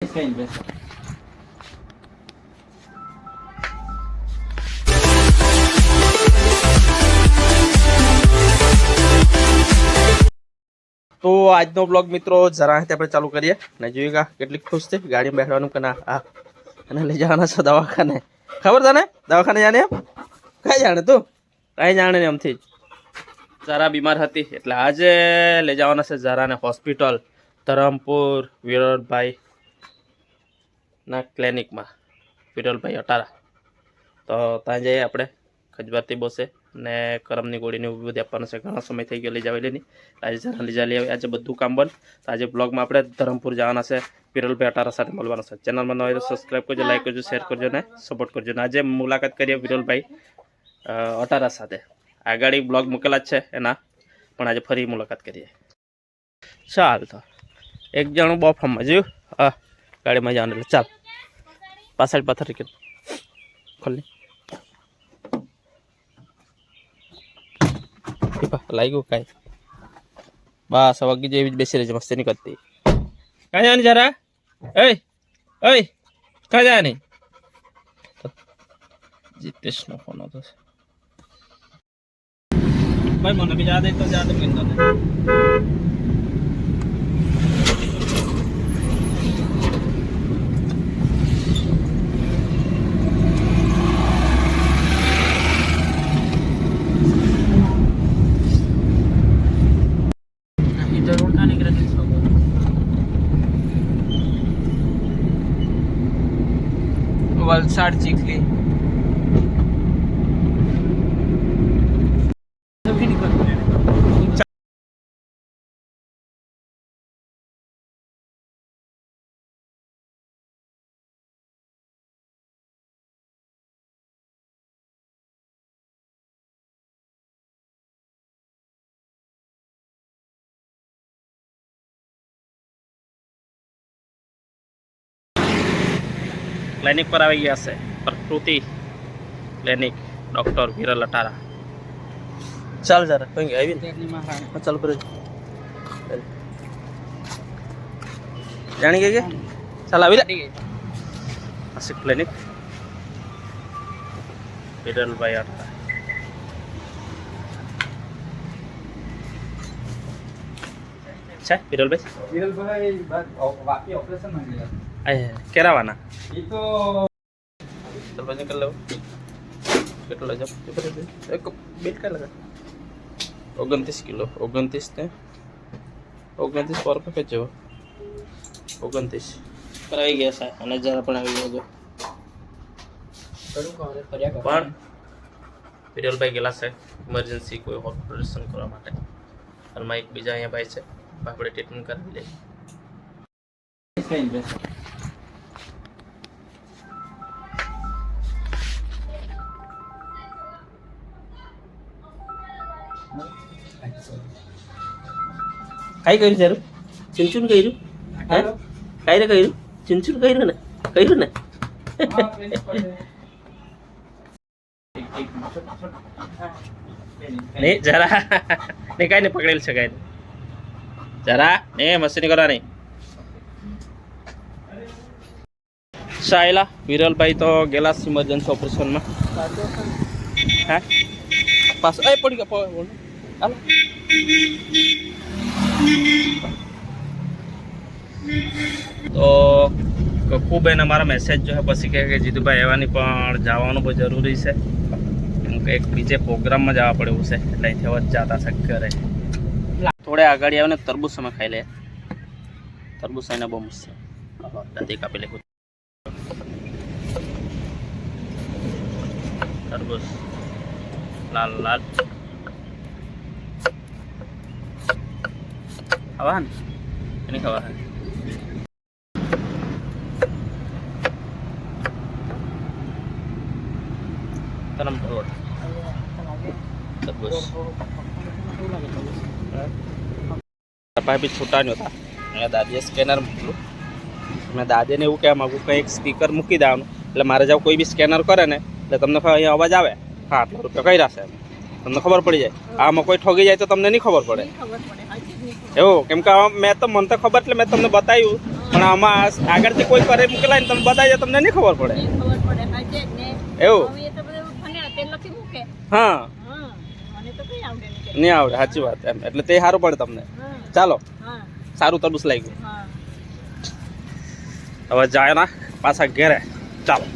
તો આજનો બ્લોગ મિત્રો જરા આપણે ચાલુ કરીએ. ને જોઈએ કા કેટલી ખુશ છે, ગાડીમાં બેસવાનું કે ના? આ અને લઈ જવાના છો દવાખાને. ખબર તને? દવાખાને જાણે એમ? કઈ જાણે તું? કઈ જાણે ને એમથી. જ જરા બીમાર હતી, એટલે આજે લઈ જવાના છે જરાને. હોસ્પિટલ, ધરમપુર વિરોધભાઈ ના, ક્લિનિકમાં. વિરોલભાઈ અટારા. તો ત્યાં જઈએ આપણે. ખજવારથી બોસે ને કરમની ગોળીને એવું બધી આપવાનું છે, ઘણા સમય થઈ ગયો, લઈ જાવેલી નહીં આજે જરા લઈ જાવી આજે બધું કામ બંધ. તો આજે બ્લોગમાં આપણે ધરમપુર જવાના છે વિરલભાઈ અટારા સાથે મળવાનું છે. ચેનલમાં ન હોય તો સબસ્ક્રાઈબ કરજો લાઈક કરજો શેર કરજો ને સપોર્ટ કરજો. ને આજે મુલાકાત કરીએ વિરલભાઈ અટારા સાથે. આગળ બ્લોગ મૂકેલા જ છે એના, પણ આજે ફરી મુલાકાત કરીએ. ચાલ તો. એક જણું બોફામાં જોયું હા, ગાડીમાં જવાનું એટલે ચાલ. પાછળ પથ્થર કે ખોલી ટીપા લાગ્યું કાંઈ બસ વગી જેવી જ બેસી રહેશે મસ્તી નહીં કરતી કાં જવાની જરા એય એય કાં જવાની જીતેશનો ફોન હતો ભાઈ મને બી જા દે તો જા દે કીધું ને ઇધર ઉઠા નીકળે નહીં સગો વલસાડ ચીખલી. ક્લિનિક પર આવી ગયા છે. પ્રકૃતિ ક્લિનિક ડૉક્ટર વિરલ અટારા. ચાલ જરા કઈ આવી ચાલ કરો જાણી ગઈ કે? ચાલ આવી લે. હશે ક્લિનિક. વિરલભાઈ અટારા. છે વિરલભાઈ વિરલભાઈ વાપી ઓપરેશન ગયા. કેરાવાના. એ તો ચાલ કેટલો છે એક બેટ કઈ લગા ઓગણત્રીસ કિલો. ઓગણત્રીસ ને ઓગણત્રીસ પર પેકેજ જેવો. ઓગણત્રીસ. પર આવી ગયા સાહેબ અને જરા પણ આવી ગયા પણ વિરલભાઈ ગયેલા છે ઇમરજન્સી કોઈ ઓપરેશન કરવા માટે. હાલમાં એક બીજા અહીંયા ભાઈ છે. આપણે ટ્રીટમેન્ટ કરાવી લઈએ કઈ કર્યું તારું ચૂનચૂન કર્યું હે કાંઈ રે કર્યું ચૂનચૂન કર્યું ને કર્યું ને નહીં જરા ને કાંઈ ને પકડેલ છે કાંઈ જરા એ મસ્તી કરવાની. સાયલા, વિરલભાઈ તો ગયેલા ઇમરજન્સી ઓપરેશનમાં હા? પાસ એ પડી ગયો. હાલો. તો ખૂબ એને મારા મેસેજ જો પછી કહે કે જીતુભાઈ આવવાની પણ જવાનું બહુ જરૂરી છે. કે એક બીજે પ્રોગ્રામમાં જવા પડે એવું છે, એટલે અહીંથી જતા છે ઘરે. થોડે આગળ આવે ને તરબૂચ અમે ખાઈ લે તરબૂચ એને બહુ મસ્ત દાદી કાપી લેખું તરબૂચ. લાલ લાલ. ખાવા ને એની ખાવા હે તરમ તરબૂચ. ભાઈ બી છૂટા નહીં હતા મેં દાદીએ સ્કેનર મૂક્યું. મેં દાદીને એવું કહેવા માગું કંઈક સ્પીકર મૂકી દેવાનું. એટલે મારે જાવ કોઈ બી સ્કેનર કરે ને એટલે તમને અહીંયા અવાજ આવે. હા આટલા રૂપિયા કઈ રહેશે તમને ખબર પડી જાય. આમાં કોઈ ઠોગી જાય તો તમને નહીં ખબર પડે. એવું કેમ કે મેં તો મને તો ખબર એટલે મેં તમને બતાવ્યું. પણ આમાં આગળથી કોઈ કરે મૂકેલા ને તમે બતાવીએ તમને નહીં ખબર પડે. એવું. હા હા મને તો કઈ આવડે નહીં આવડે સાચી વાત એમ. એટલે તે સારું પડે તમને. ચાલો. સારું તરબૂચ લાગ્યું. હવે જાય ના પાછા ઘેરે. ચાલો.